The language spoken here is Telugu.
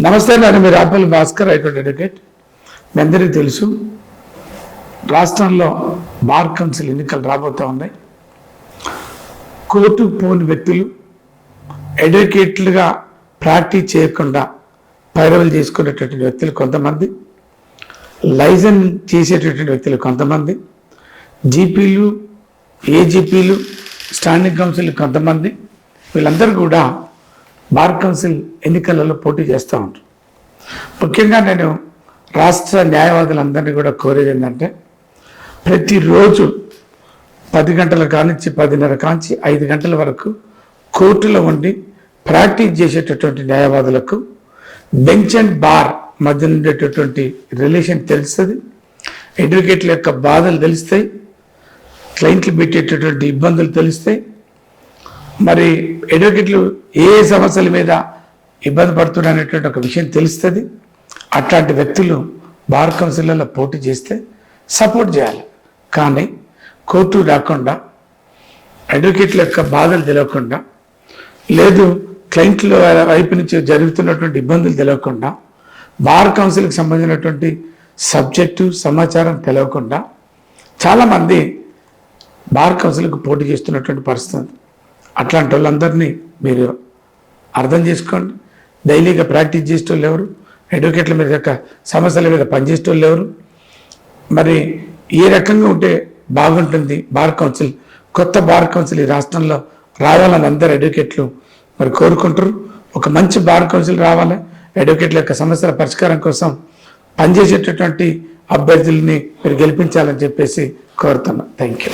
నమస్తే నేను మీరు Apal Bhaskar high court advocate మీ అందరికీ తెలుసు రాష్ట్రంలో బార్ కౌన్సిల్ ఎన్నికలు రాబోతూ ఉన్నాయి. కోర్టు పోని వ్యక్తులు అడ్వకేట్లుగా ప్రాక్టీస్ చేయకుండా పైరవలు చేసుకునేటటువంటి వ్యక్తులు కొంతమంది లైసెన్స్ చేసేటటువంటి వ్యక్తులు కొంతమంది జీపీలు ఏజీపీలు స్టాండింగ్ కౌన్సిల్ కొంతమంది వీళ్ళందరూ కూడా బార్ కౌన్సిల్ ఎన్నికలలో పోటీ చేస్తూ ఉంటారు. ముఖ్యంగా నేను రాష్ట్ర న్యాయవాదులందరినీ కూడా కోరేది ఏంటంటే ప్రతిరోజు పది గంటల కానించి పదిన్నర కాంచి ఐదు గంటల వరకు కోర్టులో ఉండి ప్రాక్టీస్ చేసేటటువంటి న్యాయవాదులకు బెంచ్ అండ్ బార్ మధ్య ఉండేటటువంటి రిలేషన్ తెలుస్తుంది. అడ్వకేట్ల యొక్క బాధలు తెలుస్తాయి. క్లయింట్లు పెట్టేటటువంటి ఇబ్బందులు తెలుస్తాయి. మరి అడ్వకేట్లు ఏ ఏ సమస్యల మీద ఇబ్బంది పడుతున్నారు అనేటువంటి ఒక విషయం తెలుస్తుంది. అట్లాంటి వ్యక్తులు బార్ కౌన్సిల్లో పోటీ చేస్తే సపోర్ట్ చేయాలి. కానీ కోర్టు రాకుండా అడ్వకేట్ల యొక్క బాధలు తెలియకుండా లేదు క్లయింట్ల వైపు నుంచి జరుగుతున్నటువంటి ఇబ్బందులు తెలియకుండా బార్ కౌన్సిల్కి సంబంధించినటువంటి సబ్జెక్టు సమాచారం తెలియకుండా చాలామంది బార్ కౌన్సిల్కి పోటీ చేస్తున్నటువంటి పరిస్థితి అట్లాంటి వాళ్ళందరినీ మీరు అర్థం చేసుకోండి. డైలీగా ప్రాక్టీస్ చేసేటోళ్ళు ఎవరు? అడ్వకేట్ల మీద యొక్క సమస్యల మీద పనిచేసేటోళ్ళు ఎవరు? మరి ఏ రకంగా ఉంటే బాగుంటుంది? బార్ కౌన్సిల్ కొత్త బార్ కౌన్సిల్ ఈ రాష్ట్రంలో రావాలని అందరు అడ్వకేట్లు మరి కోరుకుంటారు. ఒక మంచి బార్ కౌన్సిల్ రావాలి. అడ్వకేట్ల యొక్క సమస్యల పరిష్కారం కోసం పనిచేసేటటువంటి అభ్యర్థుల్ని మీరు గెలిపించాలని చెప్పేసి కోరుతున్నాను థ్యాంక్ యూ